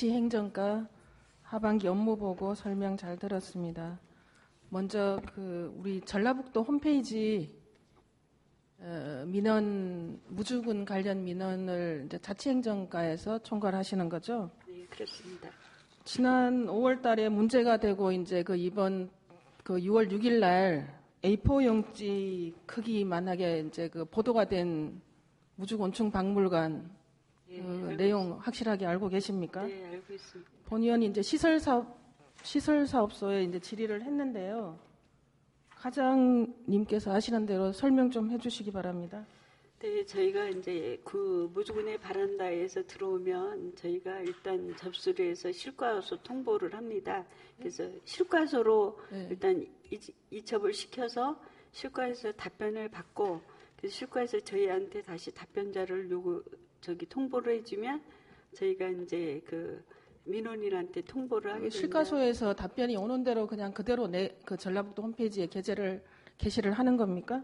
자치행정과 하반기 업무 보고 설명 잘 들었습니다. 먼저 그 우리 전라북도 홈페이지 어, 민원 무주군 관련 민원을 자치행정과에서 총괄하시는 거죠? 네, 그렇습니다. 지난 5월달에 문제가 되고 이제 그 이번 그 6월 6일날 A4 용지 크기만하게 이제 그 보도가 된 무주곤충 박물관 네, 그 내용 확실하게 알고 계십니까? 네, 알고 있습니다. 본 의원이 이제 시설 사업 시설 사업소에 이제 질의를 했는데요. 과장님께서 아시는 대로 설명 좀 해주시기 바랍니다. 네, 저희가 이제 그 무주군의 바란다에서 들어오면 저희가 일단 접수를 해서 실과소 통보를 합니다. 그래서 실과소로 네. 일단 이- 이첩을 시켜서 실과에서 답변을 받고 그래서 실과에서 저희한테 다시 답변자를 요구 저기 통보를 해주면 저희가 이제 그 민원인한테 통보를 하게 됩니다. 실과소에서 답변이 오는 대로 그냥 그대로 내 그 전라북도 홈페이지에 게재를 게시를 하는 겁니까?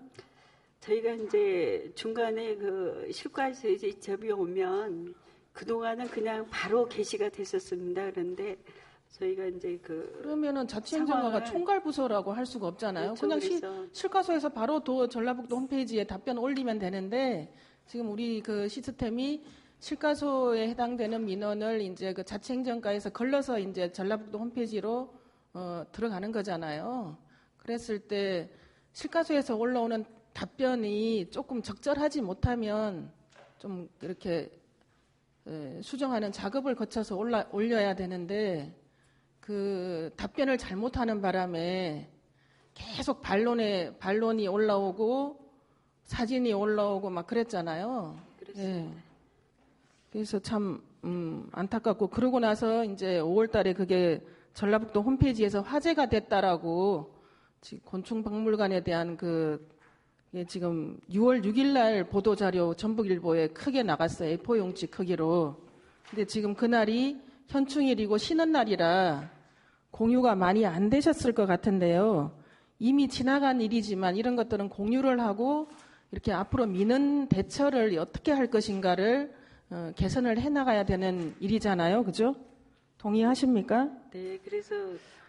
저희가 이제 중간에 그 실과에서 이제 접이 오면 그동안은 그냥 바로 게시가 됐었습니다. 그런데 저희가 이제 그 그러면은 자치행정과가 총괄 부서라고 할 수가 없잖아요. 그렇죠. 그냥 시, 실과소에서 바로 도 전라북도 홈페이지에 답변 올리면 되는데 지금 우리 그 시스템이 실과소에 해당되는 민원을 이제 그 자치행정과에서 걸러서 이제 전라북도 홈페이지로 어, 들어가는 거잖아요. 그랬을 때 실과소에서 올라오는 답변이 조금 적절하지 못하면 좀 이렇게 에, 수정하는 작업을 거쳐서 올라, 올려야 되는데 그 답변을 잘못하는 바람에 계속 반론에 반론이 올라오고 사진이 올라오고 막 그랬잖아요. 예. 그래서 참 음, 안타깝고 그러고 나서 이제 5월달에 그게 전라북도 홈페이지에서 화제가 됐다라고 지금 곤충박물관에 대한 그 예, 지금 6월 6일날 보도 자료 전북일보에 크게 나갔어요. A4 용지 크기로. 근데 지금 그날이 현충일이고 쉬는 날이라 공유가 많이 안 되셨을 것 같은데요. 이미 지나간 일이지만 이런 것들은 공유를 하고 이렇게 앞으로 미는 대처를 어떻게 할 것인가를 어, 개선을 해나가야 되는 일이잖아요. 그죠? 동의하십니까? 네, 그래서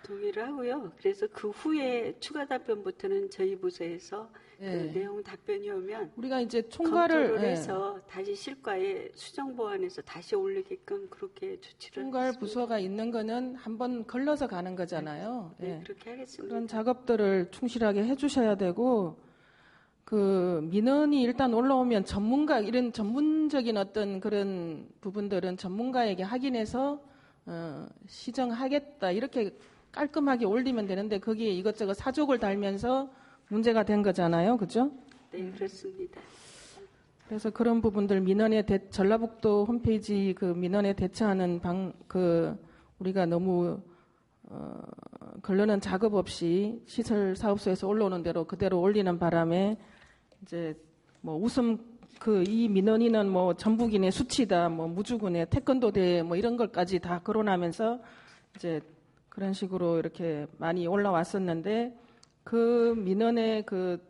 동의를 하고요. 그래서 그 후에 추가 답변부터는 저희 부서에서 예. 그 내용 답변이 오면 우리가 이제 총괄을 검토를 예, 해서 다시 실과에 수정 보완해서 다시 올리게끔 그렇게 조치를 총괄 했습니다. 부서가 있는 거는 한번 걸러서 가는 거잖아요. 네, 예. 그렇게 하겠습니다. 그런 작업들을 충실하게 해주셔야 되고 그 민원이 일단 올라오면 전문가 이런 전문적인 어떤 그런 부분들은 전문가에게 확인해서 어, 시정하겠다 이렇게 깔끔하게 올리면 되는데 거기에 이것저것 사족을 달면서 문제가 된 거잖아요, 그죠? 네, 그렇습니다. 그래서 그런 부분들 민원에 대, 전라북도 홈페이지 그 민원에 대처하는 방 그 우리가 너무 어, 걸러는 작업 없이 시설 사업소에서 올라오는 대로 그대로 올리는 바람에 이제 뭐 웃음 그 이 민원인은 뭐 전북인의 수치다 뭐 무주군의 태권도 대회 뭐 이런 것까지 다 거론하면서 이제 그런 식으로 이렇게 많이 올라왔었는데 그 민원의 그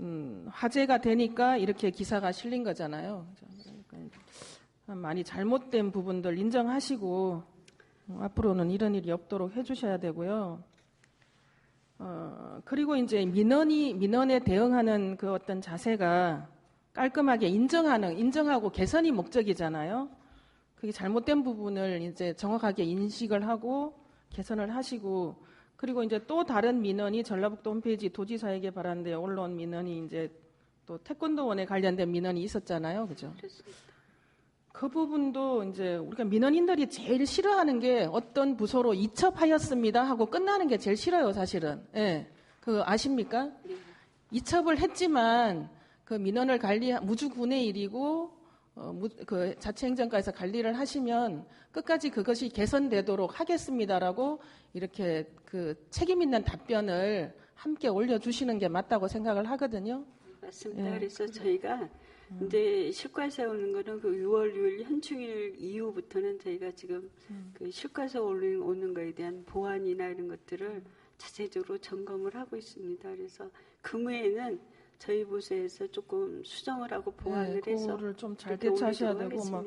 음, 화제가 되니까 이렇게 기사가 실린 거잖아요. 그러니까 많이 잘못된 부분들 인정하시고 어, 앞으로는 이런 일이 없도록 해주셔야 되고요. 어, 그리고 이제 민원이 민원에 대응하는 그 어떤 자세가 깔끔하게 인정하는 인정하고 개선이 목적이잖아요. 그게 잘못된 부분을 이제 정확하게 인식을 하고 개선을 하시고 그리고 이제 또 다른 민원이 전라북도 홈페이지 도지사에게 바란데 올라온 민원이 이제 또 태권도원에 관련된 민원이 있었잖아요. 그죠? 그 부분도 이제 우리가 민원인들이 제일 싫어하는 게 어떤 부서로 이첩하였습니다 하고 끝나는 게 제일 싫어요, 사실은. 예. 그 아십니까? 네. 이첩을 했지만 그 민원을 관리 무주군의 일이고 어, 무, 그 자치행정과에서 관리를 하시면 끝까지 그것이 개선되도록 하겠습니다라고 이렇게 그 책임 있는 답변을 함께 올려주시는 게 맞다고 생각을 하거든요. 맞습니다. 예. 그래서 저희가 이제 실과세 오는 거는 그 6월 6일 현충일 이후부터는 저희가 지금 그 실과세 오는, 오는 거에 대한 보완이나 이런 것들을 자체적으로 점검을 하고 있습니다. 그래서 금후에는 저희 부서에서 조금 수정을 하고 보완을 네, 해서 그거를 좀 잘 대처하셔야 되고 막.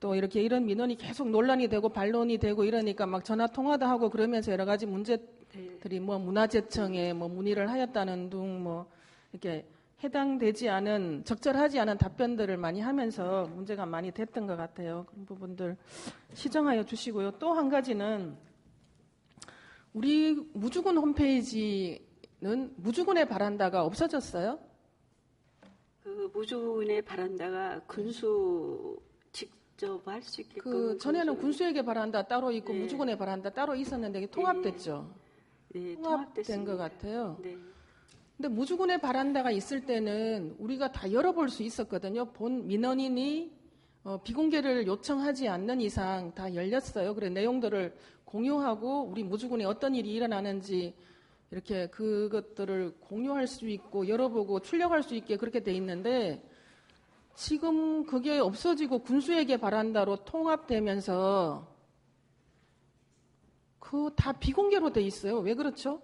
또 이렇게 이런 민원이 계속 논란이 되고 반론이 되고 이러니까 막 전화 통화도 하고 그러면서 여러 가지 문제들이 뭐 문화재청에 뭐 문의를 하였다는 둥 뭐 이렇게 해당되지 않은 적절하지 않은 답변들을 많이 하면서 문제가 많이 됐던 것 같아요. 그런 부분들 시정하여 주시고요. 또 한 가지는 우리 무주군 홈페이지는 무주군의 바란다가 없어졌어요. 그 무주군의 바란다가 군수 직접 할 수 있게끔 그 전에는 군수- 군수에게 바란다 따로 있고 네. 무주군의 바란다 따로 있었는데 이게 통합됐죠. 네, 통합된 통합됐습니다. 것 같아요. 네. 근데 무주군의 바란다가 있을 때는 우리가 다 열어볼 수 있었거든요. 본 민원인이 어, 비공개를 요청하지 않는 이상 다 열렸어요. 그래 내용들을 공유하고 우리 무주군에 어떤 일이 일어나는지 이렇게 그것들을 공유할 수 있고 열어보고 출력할 수 있게 그렇게 돼 있는데 지금 그게 없어지고 군수에게 바란다로 통합되면서 그 다 비공개로 돼 있어요. 왜 그렇죠?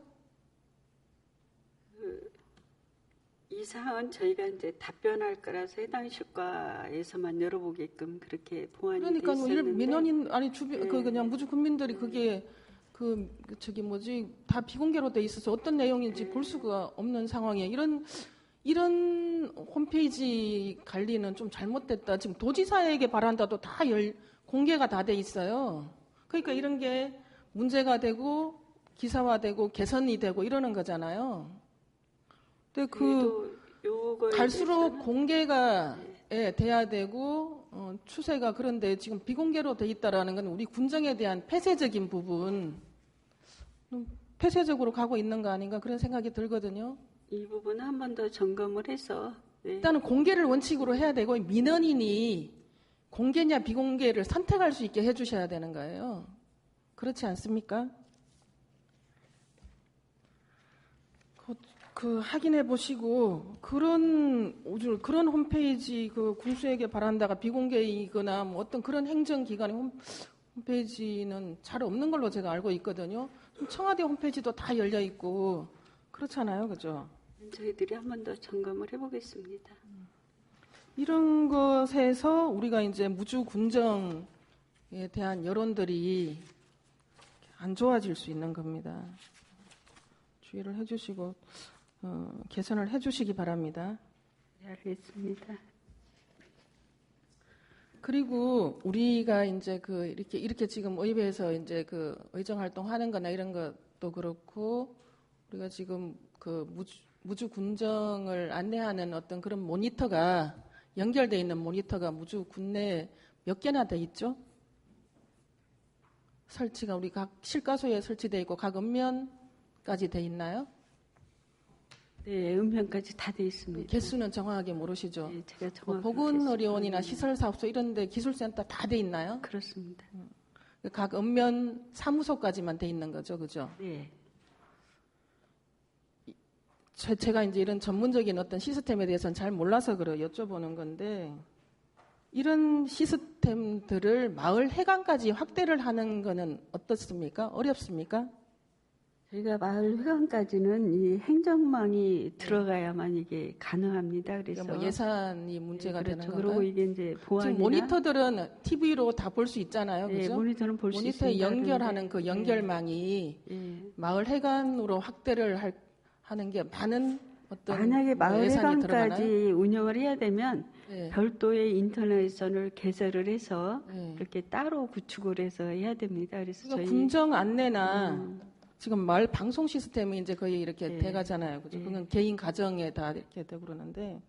이 사항은 저희가 이제 답변할 거라서 해당 실과에서만 열어보게끔 그렇게 보완이 돼 그러니까 뭐 있었는데 민원인 아니 주변 네. 그 그냥 무주 국민들이 그게 그, 그 저기 뭐지 다 비공개로 돼 있어서 어떤 내용인지 네. 볼 수가 없는 상황에 이런 이런 홈페이지 관리는 좀 잘못됐다. 지금 도지사에게 바란다도 다 열, 공개가 다 돼 있어요. 그러니까 이런 게 문제가 되고 기사화되고 개선이 되고 이러는 거잖아요. 근데 그 갈수록 공개가 예, 돼야 되고 어, 추세가 그런데 지금 비공개로 돼 있다라는 건 우리 군정에 대한 폐쇄적인 부분 음, 폐쇄적으로 가고 있는 거 아닌가 그런 생각이 들거든요. 이 부분은 한 번 더 점검을 해서 네. 일단은 공개를 원칙으로 해야 되고 민원인이 공개냐 비공개를 선택할 수 있게 해주셔야 되는 거예요. 그렇지 않습니까? 그, 그 확인해 보시고 그런 그런 홈페이지 그 군수에게 바란다가 비공개이거나 뭐 어떤 그런 행정기관의 홈, 홈페이지는 잘 없는 걸로 제가 알고 있거든요. 청와대 홈페이지도 다 열려 있고 그렇잖아요, 그죠? 저희들이 한 번 더 점검을 해보겠습니다. 이런 것에서 우리가 이제 무주 군정에 대한 여론들이 안 좋아질 수 있는 겁니다. 주의를 해주시고 어, 개선을 해주시기 바랍니다. 네, 알겠습니다. 그리고 우리가 이제 그 이렇게 이렇게 지금 의회에서 이제 그 의정 활동 하는 거나 이런 것도 그렇고 우리가 지금 그 무주, 무주 군정을 안내하는 어떤 그런 모니터가 연결돼 있는 모니터가 무주 군내 몇 개나 돼 있죠? 설치가 우리 각 실가소에 설치돼 있고 각 읍면까지 돼 있나요? 네, 음향까지 다 돼 있습니다. 개수는 정확하게 모르시죠? 네, 제가 뭐 정확하게 보건의료원이나. 시설사업소 이런 데 기술센터 다 돼 있나요? 그렇습니다. 각 읍면 사무소까지만 돼 있는 거죠, 그죠? 네, 제, 제가 이제 이런 전문적인 어떤 시스템에 대해서는 잘 몰라서 그래 여쭤보는 건데 이런 시스템들을 마을 해관까지 확대를 하는 거는 어떻습니까? 어렵습니까? 저희가 마을 회관까지는 이 행정망이 들어가야만 이게 가능합니다. 그래서 그러니까 뭐 예산이 문제가 네, 그렇죠. 되는 건가요? 이게 이제 지금 보안이나 모니터들은 TV로 다 볼 수 있잖아요, 네, 그죠? 모니터는 볼수 모니터에 있습니다. 연결하는 그 그런데, 연결망이 예. 마을 해관으로 확대를 할, 하는 게 많은 어떤 만약에 뭐 마을 회관까지? 운영을 해야 되면 네. 별도의 인터넷선을 개설을 해서 네. 이렇게 따로 구축을 해서 해야 됩니다. 그래서 그러니까 저희 군정 안내나 음, 지금 마을 방송 시스템이 이제 거의 이렇게 네. 돼가잖아요. 그죠? 네. 그건 개인 가정에 다 이렇게 되고 그러는데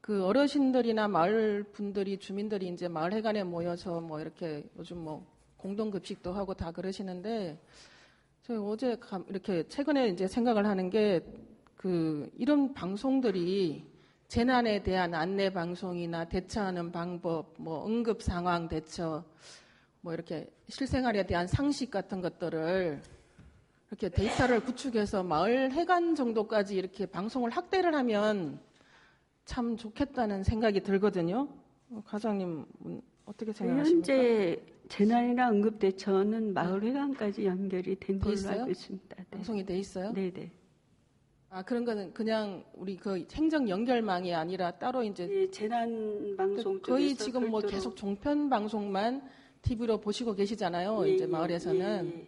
그 어르신들이나 마을 분들이 주민들이 이제 마을 회관에 모여서 뭐 이렇게 요즘 뭐 공동 급식도 하고 다 그러시는데 저희 어제 감- 이렇게 최근에 이제 생각을 하는 게 그 이런 방송들이 재난에 대한 안내 방송이나 대처하는 방법, 뭐 응급 상황 대처, 뭐 이렇게 실생활에 대한 상식 같은 것들을 이렇게 데이터를 구축해서 마을 해관 정도까지 이렇게 방송을 확대를 하면 참 좋겠다는 생각이 들거든요. 어, 과장님 음, 어떻게 생각하십니까? 현재 재난이나 응급 대처는 마을 회관까지 연결이 된돼 걸로 있어요? 알고 있습니다. 네. 방송이 돼 있어요? 네, 네. 아 그런 거는 그냥 우리 그 행정 연결망이 아니라 따로 이제 예, 재난 방송 그 거의 지금 뭐 별도로- 계속 종편 방송만 TV로 보시고 계시잖아요. 예, 이제 예, 마을에서는 예, 예.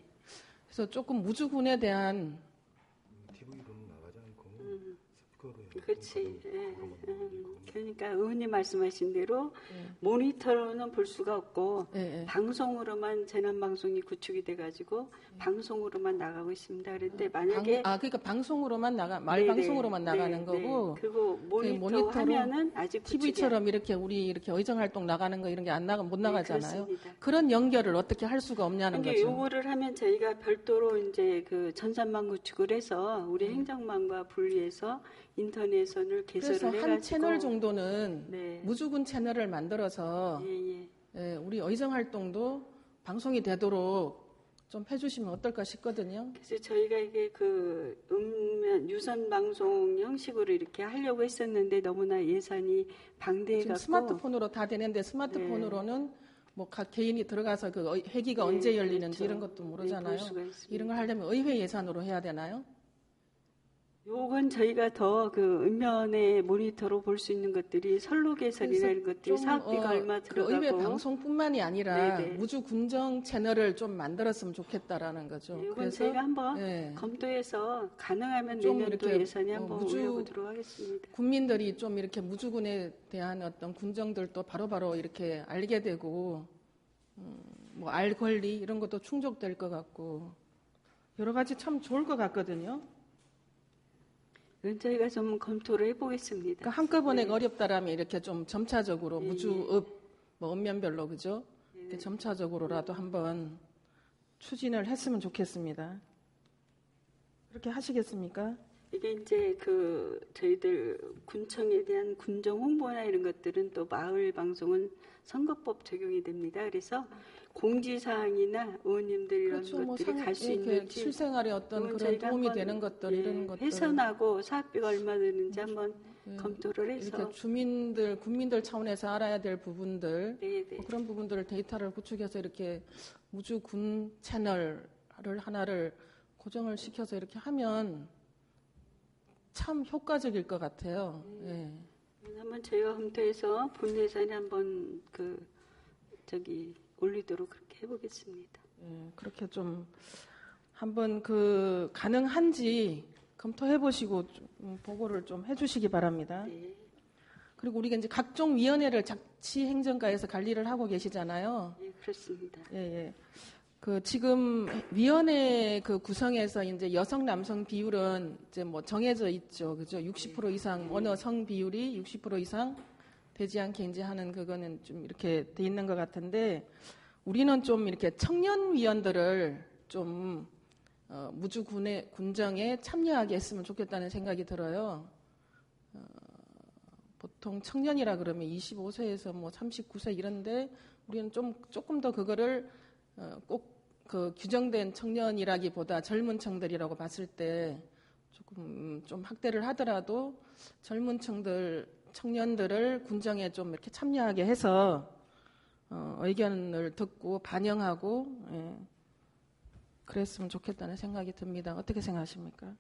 그래서 조금 무주군에 대한 TV로는 나가지 않고 음. 스피커로 해서 그렇지. 예, 음, 거. 그러니까 의원님 말씀하신 대로 예. 모니터로는 볼 수가 없고 예, 예. 방송으로만 재난 방송이 구축이 돼가지고 방송으로만 나가고 있습니다. 그런데 만약에 방, 아 그러니까 방송으로만 나가 말 네네, 방송으로만 나가는 네, 거고 네. 그리고 모니터 모니터로 화면은 아직 TV처럼 이렇게 우리 이렇게 의정 활동 나가는 거 이런 게 안 나가 못 안- 나가잖아요. 네, 그렇습니다. 그런 연결을 어떻게 할 수가 없냐는 거죠. 요거를 하면 저희가 별도로 이제 그 전산망 구축을 해서 우리 행정망과 분리해서 인터넷선을 개설을 음. 그래서 한 채널 정도는 네. 무주군 채널을 만들어서 예, 예. 예, 우리 의정 활동도 방송이 되도록 좀 해주시면 어떨까 싶거든요. 그래서 저희가 이게 그 음면 유선 방송 형식으로 이렇게 하려고 했었는데 너무나 예산이 지금 방대해갖고 스마트폰으로 다 되는데 스마트폰으로는 뭐 각 개인이 들어가서 그 의- 회기가 네, 언제 열리는지 그렇죠. 이런 것도 네, 모르잖아요. 이런 걸 하려면 의회 예산으로 해야 되나요? 요건 저희가 더그 음면의 모니터로 볼 수 있는 것들이 선로 개설이나 그래서 이런 것들이 좀, 사업비가 어, 얼마 그 의회 들어가고 방송뿐만이 아니라 네네. 무주 군정 채널을 좀 만들었으면 좋겠다라는 거죠. 이건 저희가 한번 예, 검토해서 가능하면 좀 내년도 예산에 어, 한번 무주- 올려보도록 하겠습니다. 국민들이 좀 이렇게 무주군에 대한 어떤 군정들도 바로바로 이렇게 알게 되고 음, 뭐알 권리 이런 것도 충족될 것 같고 여러 가지 참 좋을 것 같거든요. 이건 저희가 좀 검토를 해보겠습니다. 그러니까 한꺼번에 네. 어렵다라면 이렇게 좀 점차적으로 예, 무주읍 뭐 읍면별로 그죠? 이렇게 점차적으로라도 한번 추진을 했으면 좋겠습니다. 그렇게 하시겠습니까? 이게 이제 그 저희들 군청에 대한 군정 홍보나 이런 것들은 또 마을 방송은 선거법 적용이 됩니다. 그래서 공지사항이나 의원님들 이런 그렇죠. 뭐 것들이 상- 갈수 이렇게 있는지 실생활에 어떤 그런 도움이 되는 것들 예, 이런 것들 해선하고 사업비가 얼마 드는지 한번 예, 검토를 해서 이렇게 주민들 국민들 차원에서 알아야 될 부분들 네, 네. 뭐 그런 부분들을 데이터를 구축해서 이렇게 우주 군 채널을 하나를 고정을 시켜서 이렇게 하면 참 효과적일 것 같아요. 예. 한번 저희가 검토해서 본 예산에 한번 그 저기 올리도록 그렇게 해보겠습니다. 예, 그렇게 좀 한번 그 가능한지 검토해 보시고 좀 보고를 좀 해주시기 바랍니다. 네. 그리고 우리가 이제 각종 위원회를 자치행정가에서 관리를 하고 계시잖아요. 예, 그렇습니다. 예, 예. 그 지금 위원회 그 구성에서 이제 여성 남성 비율은 이제 뭐 정해져 있죠. 그죠? 60% 이상 어느 성 비율이 60% 이상 되지 않게 이제 하는 그거는 좀 이렇게 돼 있는 것 같은데 우리는 좀 이렇게 청년 위원들을 좀 어, 무주 군의 군정에 참여하게 했으면 좋겠다는 생각이 들어요. 어, 보통 청년이라 그러면 25세에서 뭐 39세 이런데 우리는 좀 조금 더 그거를 어, 꼭그 규정된 청년이라기보다 젊은 층들이라고 봤을 때 조금 좀 확대를 하더라도 젊은 층들 청년들을 군정에 좀 이렇게 참여하게 해서 어, 의견을 듣고 반영하고 예, 그랬으면 좋겠다는 생각이 듭니다. 어떻게 생각하십니까?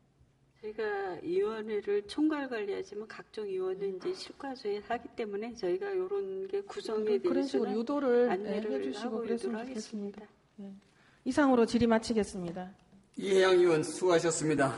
저희가 위원회를 총괄 관리하지만 각종 위원은 이제 실과소에 하기 때문에 저희가 이런 게 구성에 그런 식으로 유도를 예, 안내를 해주시고 그랬으면 좋겠습니다. 하겠습니다. 이상으로 질의 마치겠습니다. 이해양 의원 수고하셨습니다.